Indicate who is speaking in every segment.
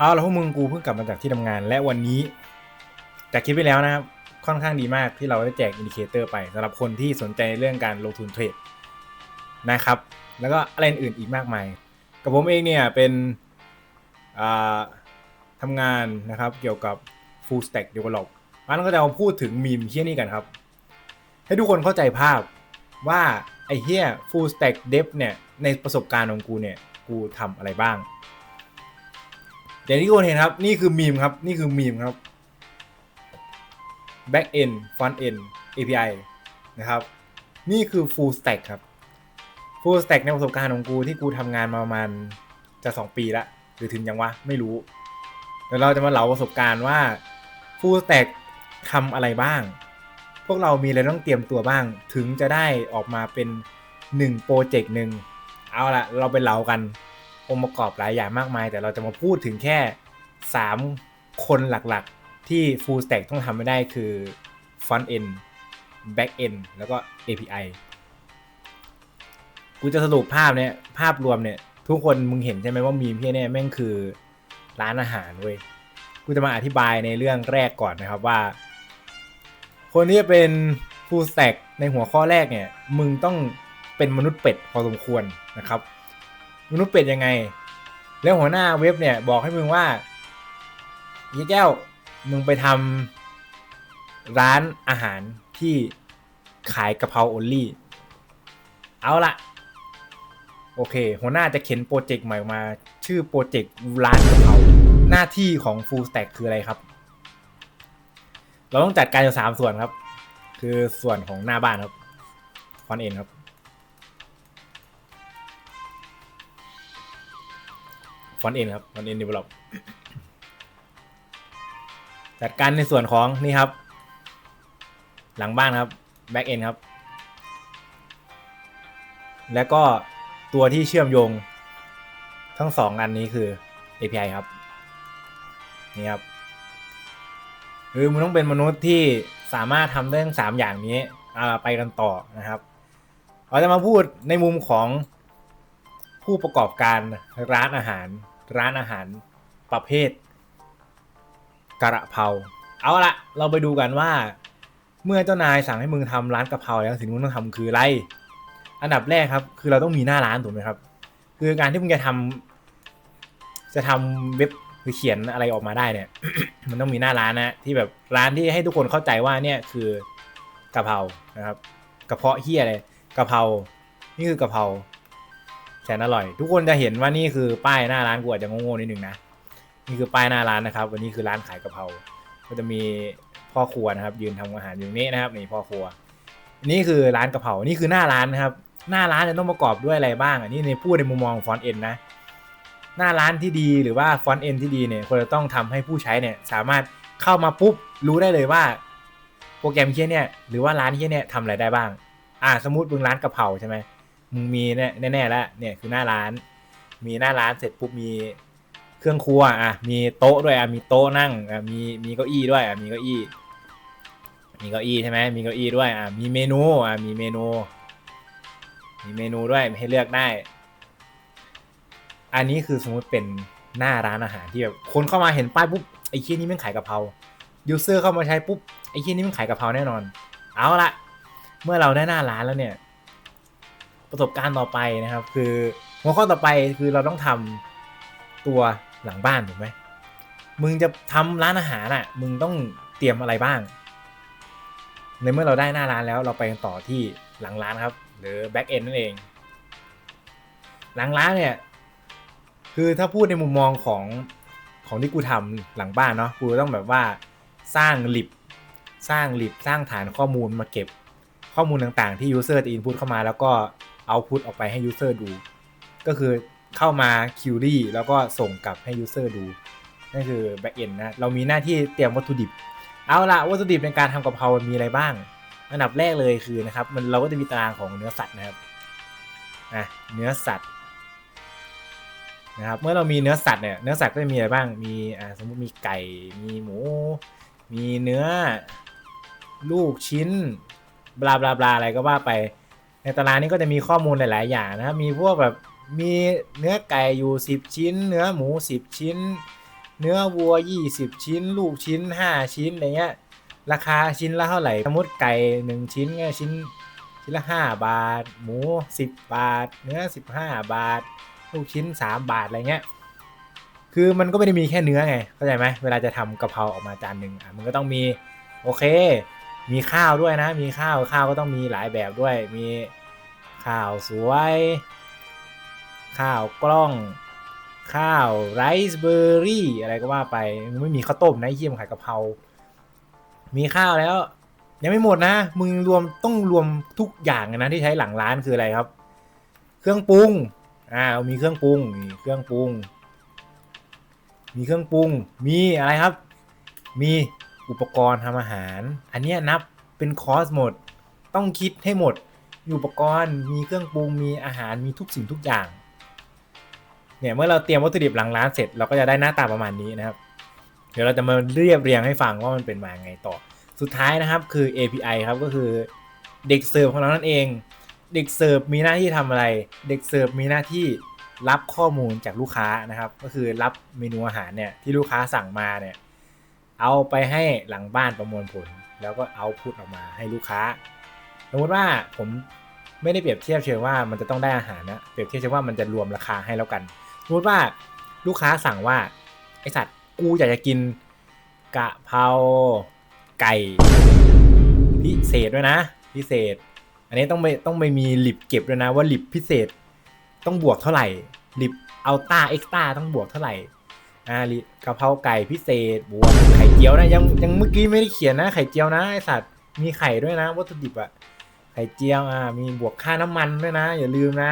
Speaker 1: เอาแล้วพวกมึงกูเพิ่งกลับมาจากที่ทำงาน และวันนี้จากคลิปไปแล้วนะครับ ค่อนข้างดีมากที่เราได้แจกอินดิเคเตอร์ไปสำหรับคนที่สนใจเรื่องการลงทุนเทรดนะครับ แล้วก็อะไรอื่นอีกมากมาย กับผมเองเนี่ยเป็นทำงานนะครับเกี่ยวกับ full stack develop มันก็จะมาพูดถึงมีมเฮี้ยนี่กันครับ ให้ทุกคนเข้าใจภาพว่าไอ้เฮี้ย full stack dev เนี่ยในประสบการณ์ของกูเนี่ยกูทำอะไรบ้าง อย่างที่ทุกคนเห็นครับ นี่คือมีมครับ นี่คือมีมครับ back end front end API นะครับ นี่คือ full stack ครับ full stack ในประสบการณ์ของกูที่กูทำงานมาประมาณจะ 2 ปีละหรือถึงยังวะ ไม่รู้เดี๋ยวเราจะมาเล่าประสบการณ์ว่า full stack ทำอะไรบ้าง พวกเรามีอะไรต้องเตรียมตัวบ้าง ถึงจะได้ออกมาเป็น1โปรเจกต์หนึ่งเอาละเราไปเล่ากัน องค์ประกอบหลายอย่างมากมาย แต่เราจะมาพูดถึงแค่ 3 คนหลักๆ ที่ full stack ต้องทำไม่ได้คือ front end back end แล้วก็ API กูจะสรุปภาพเนี่ยภาพรวมเนี่ย ทุกคนมึงเห็นใช่ไหมว่ามีมพี่เนี่ยแม่งคือร้านอาหารเว้ยกูจะมาอธิบายในเรื่องแรกก่อนนะครับว่า คนที่จะเป็น full stack ในหัวข้อแรกเนี่ย มึงต้องเป็นมนุษย์เป็ดพอสมควรนะครับ มนุษย์เป็ดยังไง แล้วหัวหน้าเว็บเนี่ยบอกให้มึงว่ายี่แก้วมึงไปทำร้านอาหารที่ขายกะเพราโอลี่ เอาละโอเค หัวหน้าจะเข็นโปรเจกต์ใหม่มา ชื่อโปรเจกต์ร้านกะเพราหน้าที่ของ full stack คืออะไรครับ เราต้องจัดการอยู่สามส่วนครับ คือส่วนของหน้าบ้านครับฟอนเอ็นครับ ฟอนต์เอ็นครับฟอนต์เอ็นดีเวลลอปจัดการในส่วนของนี่ครับ หลังบ้านครับแบ็กเอ็นครับ แล้วก็ตัวที่เชื่อมโยง ทั้งสองอันนี้คือ API ครับ นี่ครับคือมึงต้องเป็นมนุษย์ที่สามารถทำได้ทั้งสามอย่างนี้อ่าไปกันต่อนะครับเราจะมาพูดในมุมของผู้ประกอบการร้านอาหาร ร้านอาหารประเภทกระเพราเอาละเราไปดูกันว่า เมื่อเจ้านายสั่งให้มึงทำร้านกะเพราแล้วสิ่งที่มึงต้องทำคืออะไร อันดับแรกครับ คือเราต้องมีหน้าร้านถูกไหมครับ คือการที่มึงจะทำจะทำเว็บหรือเขียนอะไรออกมาได้เนี่ย มันต้องมีหน้าร้านนะที่แบบร้านที่ให้ทุกคนเข้าใจว่าเนี่ยคือกะเพรานะครับกระเพาะเฮียอะไรกะเพรานี่คือกะเพรา แสนอร่อย ทุกคนจะเห็นว่านี่คือป้ายหน้าร้านกูอาจจะงงๆนิดนึงนะนี่คือป้ายหน้าร้านนะครับ วันนี้คือร้านขายกะเพราก็จะมีพ่อครัวนะครับ ยืนทำอาหารอยู่นี้นะครับนี่พ่อครัว นี่คือร้านกะเพรานี่คือหน้าร้านนะครับ หน้าร้านจะต้องประกอบด้วยอะไรบ้างอันนี้ในพูดในมุมมองฟอนต์เอ็นนะหน้าร้านที่ดีหรือว่าฟอนต์เอ็นที่ดีเนี่ยควรจะต้องทำให้ผู้ใช้เนี่ยสามารถเข้ามาปุ๊บรู้ได้เลยว่า โปรแกรมเคียเนี่ยหรือว่าร้านเคียเนี่ยทำอะไรได้บ้าง อ่าสมมติมึงร้านกะเพราใช่ไหม มึงมีแน่แน่ๆแล้วเนี่ยคือหน้าร้าน มีหน้าร้านเสร็จปุ๊บมีเครื่องครัวอะมีโต๊ะด้วยอะมีโต๊ะนั่งอะมีมีเก้าอี้ด้วยอะมีเก้าอี้ มีเก้าอี้ใช่ไหมมีเก้าอี้ด้วยอะมีเมนูอะมีเมนู มีเมนูด้วยให้เลือกได้ อันนี้คือสมมติเป็นหน้าร้านอาหารที่แบบคนเข้ามาเห็นป้ายปุ๊บไอ้เคียนี่มันขายกะเพรายูเซอร์เข้ามาใช้ปุ๊บไอ้เคียนี่มันขายกะเพราแน่นอน เอาละเมื่อเราได้หน้าร้านแล้วเนี่ย ประสบการณ์ต่อไปนะครับ คือหัวข้อต่อไปคือเราต้องทำตัวหลังบ้านถูกไหมมึงจะทำร้านอาหารอะ มึงต้องเตรียมอะไรบ้าง ในเมื่อเราได้หน้าร้านแล้วเราไปกันต่อที่หลังร้านครับ หรือ back end นั่นเอง หลังร้านเนี่ย คือถ้าพูดในมุมมองของของที่กูทำหลังบ้านเนาะกูต้องแบบว่าสร้างลิบสร้างลิบสร้างฐานข้อมูลมาเก็บข้อมูลต่างๆที่ยูเซอร์จะอินพุตเข้ามา แล้วก็ เอาพุตออกไปให้ยูเซอร์ดู ก็คือเข้ามาคิวรี่แล้วก็ส่งกลับให้ยูเซอร์ดู นั่นคือ back end นะ เรามีหน้าที่เตรียมวัตถุดิบ เอาละวัตถุดิบในการทำกะเพรามีอะไรบ้าง อันดับแรกเลยคือนะครับ มันเราก็จะมีตารางของเนื้อสัตว์นะครับนะเนื้อสัตว์นะครับ เมื่อเรามีเนื้อสัตว์เนี่ย เนื้อสัตว์ก็จะมีอะไรบ้าง มีอ่าสมมติมีไก่ มีหมู มีเนื้อ ลูกชิ้น บลาบลาบลาอะไรก็ว่าไป ในตารางนี้ก็จะมีข้อมูลหลาย ๆ อย่างนะครับ มีพวกแบบมีเนื้อไก่อยู่ 10 ชิ้น เนื้อหมู 10 ชิ้น เนื้อวัว 20 ชิ้น ลูกชิ้น 5 ชิ้นอะไรเงี้ย ราคาชิ้นละเท่าไหร่ สมมติไก่ 1 ชิ้นเงี้ยชิ้นชิ้นละ 5 บาท หมู 10 บาท เนื้อ 15 บาท ลูกชิ้น 3 บาทอะไรเงี้ย คือมันก็ไม่ได้มีแค่เนื้อไง เข้าใจไหมเวลาจะทำกะเพราออกมาจานหนึ่งอะมันก็ต้องมีโอเค มีข้าวด้วยนะ มีข้าวข้าวก็ต้องมีหลายแบบด้วย มีข้าวสวย ข้าวกล้อง ข้าวไรซ์เบอร์รี่อะไรก็ว่าไปไม่มีข้าวต้มนะไอ้เยี่ยมนขายกะเพรา มีข้าวแล้ว ยังไม่หมดนะ มึงรวมต้องรวมทุกอย่างนะที่ใช้หลังร้านคืออะไรครับ เครื่องปรุงอ่ามีเครื่องปรุงนี่เครื่องปรุง มีเครื่องปรุง มีอะไรครับ มี อุปกรณ์ทำอาหาร อันนี้นับเป็นคอสหมด ต้องคิดให้หมด มีอุปกรณ์ มีเครื่องปรุง มีอาหาร มีทุกสิ่งทุกอย่าง เนี่ยเมื่อเราเตรียมวัตถุดิบหลังร้านเสร็จเราก็จะได้หน้าตาประมาณนี้นะครับ เดี๋ยวเราจะมาเรียบเรียงให้ฟังว่ามันเป็นมาไงต่อ สุดท้ายนะครับคือ API ครับก็คือเด็กเสิร์ฟของเรานั่นเอง เด็กเสิร์ฟมีหน้าที่ทำอะไร เด็กเสิร์ฟมีหน้าที่รับข้อมูลจากลูกค้านะครับ ก็คือรับเมนูอาหารเนี่ยที่ลูกค้าสั่งมาเนี่ย เอาไปให้หลังบ้านประมวลผล แล้วก็เอาพูดออกมาให้ลูกค้า สมมติว่าผมไม่ได้เปรียบเทียบเชิงว่ามันจะต้องได้อาหารนะเปรียบเทียบเชิงว่ามันจะรวมราคาให้แล้วกันสมมติว่าลูกค้าสั่งว่าไอสัตว์กูอยากจะกินกะเพราไก่พิเศษด้วยนะ พิเศษ อันนี้ต้องไปต้องไปมีหลิบเก็บด้วยนะว่าหลิบพิเศษต้องบวกเท่าไหร่หลิบอัลต้าเอ็กซ์ต้าต้องบวกเท่าไหร่ อ่าลิกะเพราไก่พิเศษบวกไข่เจียวนะยังยังเมื่อกี้ไม่ได้เขียนนะ ไข่เจียวนะไอสัตว์มีไข่ด้วยนะ วัตถุดิบอะไข่เจียวอ่ามีบวกค่าน้ำมันด้วยนะ อย่าลืมนะ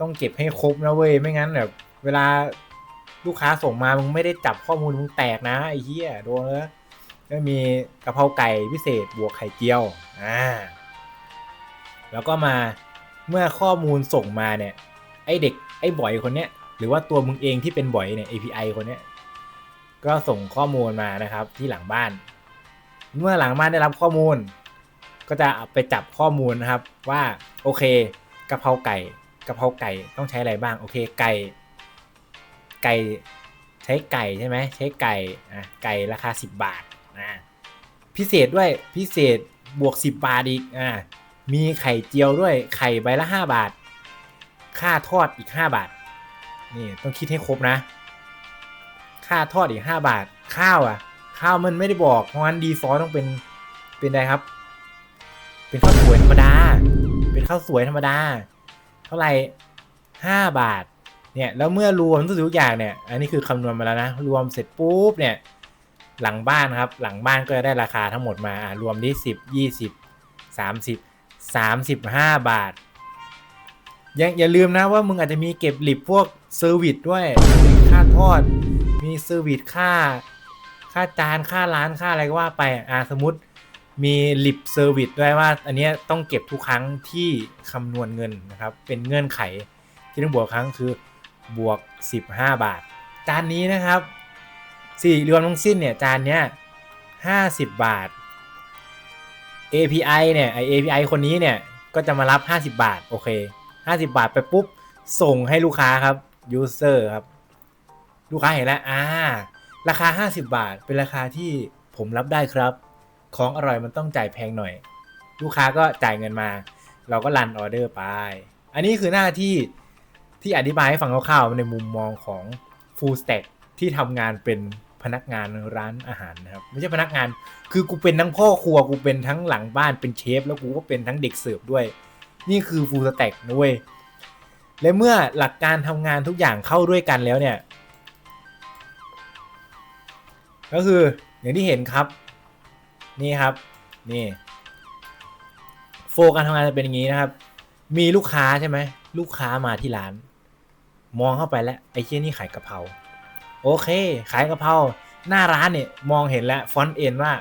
Speaker 1: ต้องเก็บให้ครบนะเว้ยไม่งั้นแบบเวลาลูกค้าส่งมามึงไม่ได้จับข้อมูลมึงแตกนะไอ้เหี้ยโดนแล้วก็มีกะเพราไก่พิเศษบวกไข่เจียวอ่าแล้วก็มาเมื่อข้อมูลส่งมาเนี่ย ไอเด็กไอ้บ่อยคนเนี้ย รือว่าตัวมึงเองที่เป็นบ่อยเนี่ย API คนเนี้ยก็ส่งข้อมูลมานะครับที่หลังบ้าน เมื่อหลังบ้านได้รับข้อมูล ก็จะไปจับข้อมูลนะครับ ว่าโอเคกะเพราไก่กะเพราไก่ต้องใช้อะไรบ้างโอเคไก่ ไก่ใช้ไก่ใช่ไหมใช้ไก่อะไก่ราคา 10 บาทอะพิเศษด้วยพิเศษบวก 10 บาทอีกอะมีไข่เจียวด้วยไข่ใบละ 5 บาท ค่าทอดอีก 5 บาท นี่ต้องคิดให้ครบนะ ค่าทอดอีก5บาท ข้าวอะ ข้าวมันไม่ได้บอก เพราะงั้นดีฟอลต้องเป็น เป็นอะไรครับ เป็นข้าวสวยธรรมดา เป็นข้าวสวยธรรมดา เท่าไหร่ห้าบาท เนี่ย แล้วเมื่อรวมทุกอย่างเนี่ย อันนี้คือคำนวณมาแล้วนะ รวมเสร็จปุ๊บเนี่ย หลังบ้านครับ หลังบ้านก็จะได้ราคาทั้งหมดมา รวมที่สิบยี่สิบสามสิบสามสิบห้าบาท ยังอย่าลืมนะว่ามึงอาจจะมีเก็บหลิบพวกเซอร์วิสด้วยค่าทอด มีเซอร์วิสค่า ค่าจานค่าร้านค่าอะไรก็ว่าไปอะสมมติมีลิปเซอร์วิสด้วยว่า อันนี้ต้องเก็บทุกครั้งที่คำนวณเงินนะครับ เป็นเงื่อนไขที่ต้องบวกครั้งคือบวก 15 บาท จานนี้นะครับสี่รวมทั้งสิ้นเนี่ยจานเนี้ย50 บาท API เนี่ยไอ API คนนี้เนี่ยก็จะมารับ 50 บาท โอเค 50 บาทไปปุ๊บ ส่งให้ลูกค้าครับ user ครับ ลูกค้าเห็นแล้วอ่า ราคา 50 บาท เป็นราคาที่ผมรับได้ครับ ของอร่อยมันต้องจ่ายแพงหน่อย ลูกค้าก็จ่ายเงินมา เราก็รันออเดอร์ไป อันนี้คือหน้าที่ที่อธิบายให้ฟังคร่าวๆในมุมมองของ full stack ที่ทำงานเป็นพนักงานร้านอาหารนะครับไม่ใช่พนักงาน คือกูเป็นทั้งพ่อครัวกูเป็นทั้งหลังบ้านเป็นเชฟ แล้วกูก็เป็นทั้งเด็กเสิร์ฟด้วย นี่คือ full stack นะเว้ยและเมื่อหลักการทำงานทุกอย่างเข้าด้วยกันแล้วเนี่ย ก็คืออย่างที่เห็นครับ นี่ครับนี่โฟการทำงานจะเป็นอย่างนี้นะครับ มีลูกค้าใช่ไหมลูกค้ามาที่ร้าน มองเข้าไปแล้วไอ้เชี่ยนี่ขายกะเพราโอเค ขายกะเพราหน้าร้านเนี่ยมองเห็นแล้วฟอนต์เอ็นว่า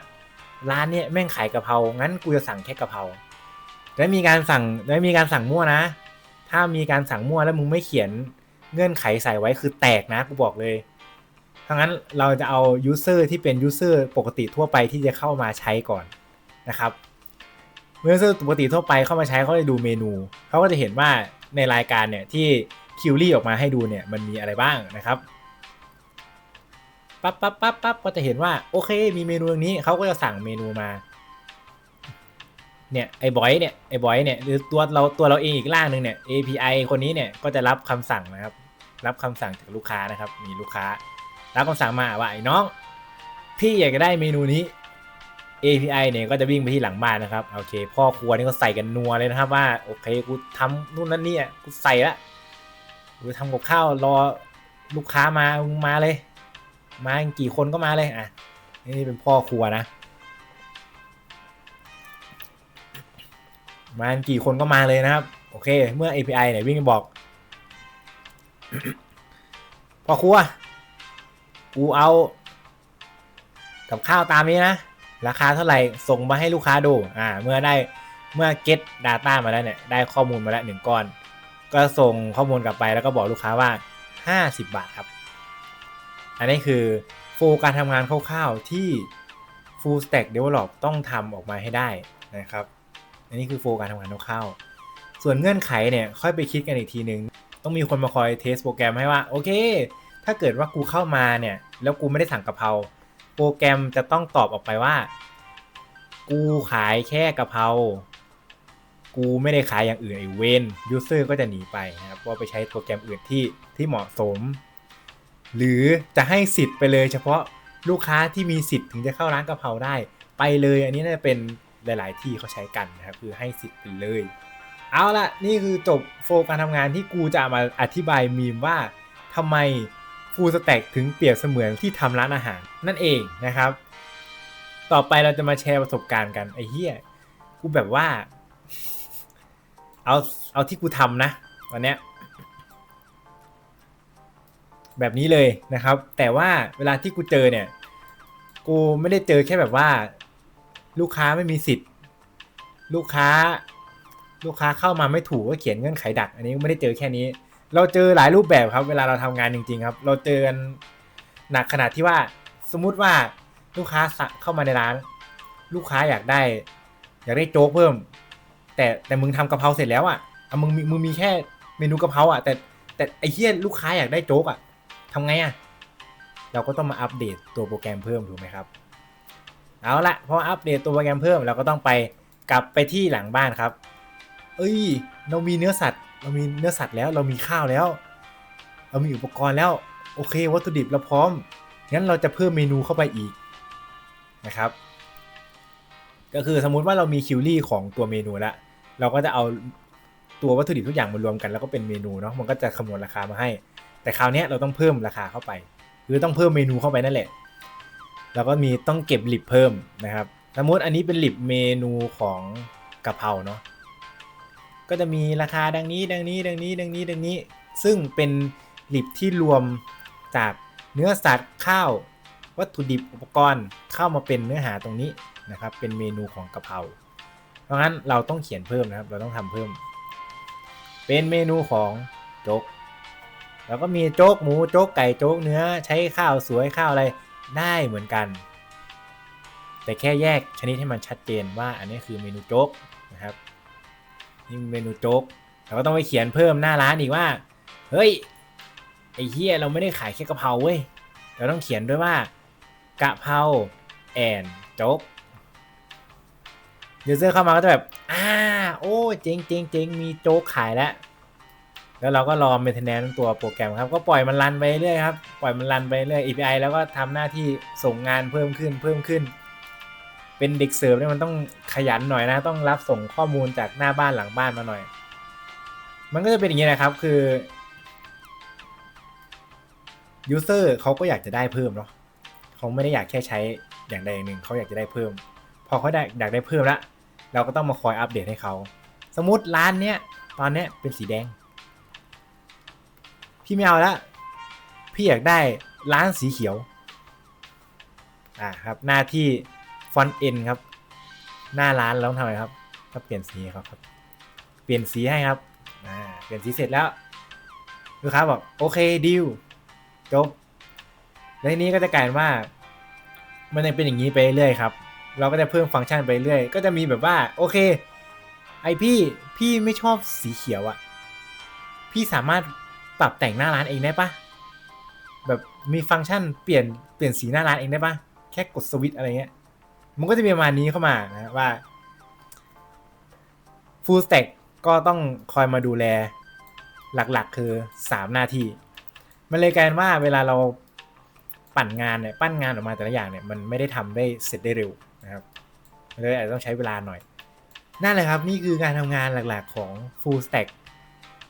Speaker 1: ร้านเนี่ยแม่งขายกะเพรางั้นกูจะสั่งแค่กะเพรา แล้มีการสั่งแล้มีการสั่งมั่วนะ ถ้ามีการสั่งมั่วแล้วมึงไม่เขียนเงื่อนไขใส่ไว้คือแตกนะกูบอกเลยทั้งนั้นเราจะเอา user ที่เป็น user ปกติทั่วไปที่จะเข้ามาใช้ก่อนนะครับเมื่อ user ปกติทั่วไปเข้ามาใช้เขาจะดูเมนูเขาก็จะเห็นว่าในรายการเนี่ยที่คิวรี่ออกมาให้ดูเนี่ยมันมีอะไรบ้างนะครับปั๊บปั๊บปั๊บปั๊บก็จะเห็นว่าโอเค มีเมนูตรงนี้เขาก็จะสั่งเมนูมา เนี่ยไอ้บอยเนี่ยไอ้บอยเนี่ยหรือตัวเราตัวเราเองอีกล่างหนึ่งเนี่ย API คนนี้เนี่ยก็จะรับคำสั่งนะครับ รับคำสั่งจากลูกค้านะครับ มีลูกค้า รับคำสั่งมาว่าไอ้น้องพี่อยากจะได้เมนูนี้ API เนี่ยก็จะวิ่งไปที่หลังบ้านนะครับโอเคพ่อครัวนี่ก็ใส่กันนัวเลยนะครับว่าโอเคกูทำนู่นนั่นนี่อะกูใส่ละกูทำกับข้าวรอลูกค้ามามึงมาเลย มากี่คนก็มาเลยอะนี่เป็นพ่อครัวนะ มากันกี่คนก็มาเลยนะครับ โอเค เมื่อ API เนี่ยวิ่งบอกพ่อครัวกูเอา กับข้าวตามนี้นะ ราคาเท่าไหร่ส่งมาให้ลูกค้าดู อ่า เมื่อได้เมื่อ get data มาแล้วเนี่ย ได้ข้อมูลมาแล้วหนึ่งก้อน ก็ส่งข้อมูลกลับไปแล้วก็บอกลูกค้าว่า 50 บาทครับ อันนี้คือโฟลการทำงานคร่าวๆที่ full stack develop ต้องทำออกมาให้ได้นะครับ อันนี้คือโฟการทำงานคร่าวๆส่วนเงื่อนไขเนี่ยค่อยไปคิดกันอีกทีนึง ต้องมีคนมาคอยเทสโปรแกรมให้ว่าโอเค ถ้าเกิดว่ากูเข้ามาเนี่ยแล้วกูไม่ได้สั่งกะเพราโปรแกรมจะต้องตอบออกไปว่า กูขายแค่กะเพรากูไม่ได้ขายอย่างอื่นไอเวนยูเซอร์ก็จะหนีไปนะครับว่าไปใช้โปรแกรมอื่นที่ที่เหมาะสม หรือจะให้สิทธิ์ไปเลยเฉพาะลูกค้าที่มีสิทธิ์ถึงจะเข้าร้านกะเพราได้ ไปเลยอันนี้น่าจะเป็น หลาย ๆ ที่เขาใช้กันนะครับคือให้สิทธิ์ไปเลย เอาละนี่คือจบโฟการทำงานที่กูจะมาอธิบายมีมว่าทำไมฟูสแต็กถึงเปรียบเสมือนที่ทำร้านอาหารนั่นเองนะครับ ต่อไปเราจะมาแชร์ประสบการณ์กันไอ้เหี้ยกูแบบว่า เอาเอาที่กูทำนะวันเนี้ยแบบนี้เลยนะครับ แต่ว่าเวลาที่กูเจอเนี่ย กูไม่ได้เจอแค่แบบว่า ลูกค้าไม่มีสิทธิ์ ลูกค้า ลูกค้าเข้ามาไม่ถูกก็เขียนเงื่อนไขดัก อันนี้ไม่ได้เจอแค่นี้ เราเจอหลายรูปแบบครับเวลาเราทำงานจริง ๆ ครับ เราเจอกันหนักขนาดที่ว่าสมมุติว่าลูกค้าสะเข้ามาในร้าน ลูกค้าอยากได้ อยากได้โจ๊กเพิ่ม แต่แต่มึงทำกะเพราเสร็จแล้วอะอะมึงมึงมีแค่เมนูกะเพราอะแต่แต่ไอ้เหี้ยลูกค้าอยากได้โจ๊กอะทำไงอะเราก็ต้องมาอัปเดตตัวโปรแกรมเพิ่มถูกไหมครับ เอาละพออัปเดตตัวโปรแกรมเพิ่มเราก็ต้องไปกลับไปที่หลังบ้านครับ เอ้ย เรามีเนื้อสัตว์ เรามีเนื้อสัตว์แล้ว เรามีข้าวแล้ว เรามีอุปกรณ์แล้ว โอเค วัตถุดิบเราพร้อม งั้นเราจะเพิ่มเมนูเข้าไปอีกนะครับ ก็คือสมมุติว่าเรามีคิวรี่ของตัวเมนูแล้วเราก็จะเอาตัววัตถุดิบทุกอย่างมารวมกันแล้วก็เป็นเมนูเนาะ มันก็จะคำนวณราคามาให้ แต่คราวนี้เราต้องเพิ่มราคาเข้าไป คือต้องเพิ่มเมนูเข้าไปนั่นแหละ แล้วก็มีต้องเก็บลิบเพิ่มนะครับ สมมติอันนี้เป็นลิบเมนูของกะเพราเนาะก็จะมีราคาดังนี้ดังนี้ดังนี้ดังนี้ดังนี้ ซึ่งเป็นลิบที่รวมจากเนื้อสัตว์ข้าววัตถุดิบอุปกรณ์เข้ามาเป็นเนื้อหาตรงนี้นะครับ เป็นเมนูของกะเพราเพราะงั้นเราต้องเขียนเพิ่มนะครับ เราต้องทำเพิ่ม เป็นเมนูของโจ๊กแล้วก็มีโจ๊กหมูโจ๊กไก่โจ๊กเนื้อใช้ข้าวสวยข้าวอะไร ได้เหมือนกัน แต่แค่แยกชนิดให้มันชัดเจนว่าอันนี้คือเมนูโจ๊กนะครับนี่เมนูโจ๊กเราก็ต้องไปเขียนเพิ่มหน้าร้านอีกว่า เฮ้ยไอ้เฮียเราไม่ได้ขายแค่กะเพราเว้ยเราต้องเขียนด้วยว่ากะเพราแอนโจ๊กยูเซอร์เข้ามาก็จะแบบ อ่า โอ้ เจ๋งเจ๋งเจ๋งมีโจ๊กขายแล้ว แล้วเราก็รอ maintenance ตัวโปรแกรมครับ ก็ปล่อยมันรันไปเรื่อยครับ ปล่อยมันรันไปเรื่อย API แล้วก็ทำหน้าที่ส่งงานเพิ่มขึ้นเพิ่มขึ้น เป็นเด็กเสิร์ฟเนี่ยมันต้องขยันหน่อยนะ ต้องรับส่งข้อมูลจากหน้าบ้านหลังบ้านมาหน่อย มันก็จะเป็นอย่างนี้นะครับ คือ user เขาก็อยากจะได้เพิ่มเนาะเขาไม่ได้อยากแค่ใช้อย่างใดอย่างหนึ่งเขาอยากจะได้เพิ่ม พอเขาได้อยากได้เพิ่มแล้วเราก็ต้องมาคอยอัปเดตให้เขา สมมติร้านเนี้ยตอนเนี้ยเป็นสีแดง พี่ไม่เอาละพี่อยากได้ร้านสีเขียว อ่าครับ หน้าที่ฟอนต์เอ็นครับ หน้าร้านเราต้องทำอะไรครับก็เปลี่ยนสีให้เขาครับ เปลี่ยนสีให้ครับ อ่า เปลี่ยนสีเสร็จแล้วลูกค้าบอกโอเคดิวจบแล้วทีนี้ก็จะกลายว่า มันยังเป็นอย่างนี้ไปเรื่อยครับ เราก็จะเพิ่มฟังก์ชันไปเรื่อย ก็จะมีแบบว่าโอเค ไอพี่พี่ไม่ชอบสีเขียวอะพี่สามารถ ปรับแต่งหน้าร้านเองได้ปะแบบมีฟังก์ชันเปลี่ยนเปลี่ยนสีหน้าร้านเองได้ปะแค่กดสวิตช์อะไรเงี้ย มันก็จะมีประมาณนี้เข้ามานะว่า full stack ก็ต้องคอยมาดูแลหลักๆ คือ 3 หน้าที่ มันเลยกลายว่าเวลาเราปั่นงานเนี่ยปั้นงานออกมาแต่ละอย่างเนี่ยมันไม่ได้ทำได้เสร็จได้เร็วนะครับเลยอาจจะต้องใช้เวลาหน่อยนั่นแหละครับ นี่คือการทำงานหลักๆของ full stack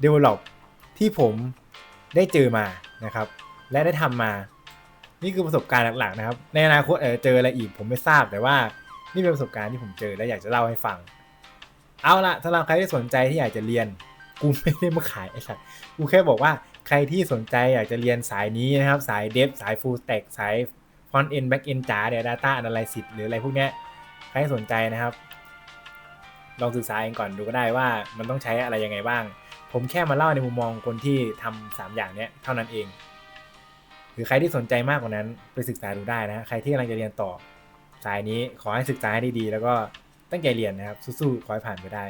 Speaker 1: develop ที่ผมได้เจอมานะครับ และได้ทำมา นี่คือประสบการณ์หลักๆนะครับ ในอนาคตเออเจออะไรอีกผมไม่ทราบแต่ว่านี่เป็นประสบการณ์ที่ผมเจอและอยากจะเล่าให้ฟัง เอาละสำหรับใครที่สนใจที่อยากจะเรียนกูไม่ได้มาขายไอ้สัตว์กูแค่บอกว่าใครที่สนใจอยากจะเรียนสายนี้นะครับ สายเดฟสาย full stack สาย front end back end จ๋าเนี่ย data analysis หรืออะไรพวกเนี้ยใครสนใจนะครับ ลองศึกษาเองก่อนดูก็ได้ว่ามันต้องใช้อะไรยังไงบ้าง ผมแค่มาเล่าในมุมมองคนที่ทำสามอย่างเนี้ยเท่านั้นเอง หรือใครที่สนใจมากกว่านั้นไปศึกษาดูได้นะ ใครที่กำลังจะเรียนต่อ สายนี้ขอให้ศึกษาให้ดีๆแล้วก็ตั้งใจเรียนนะครับสู้ๆขอให้ผ่านไปได้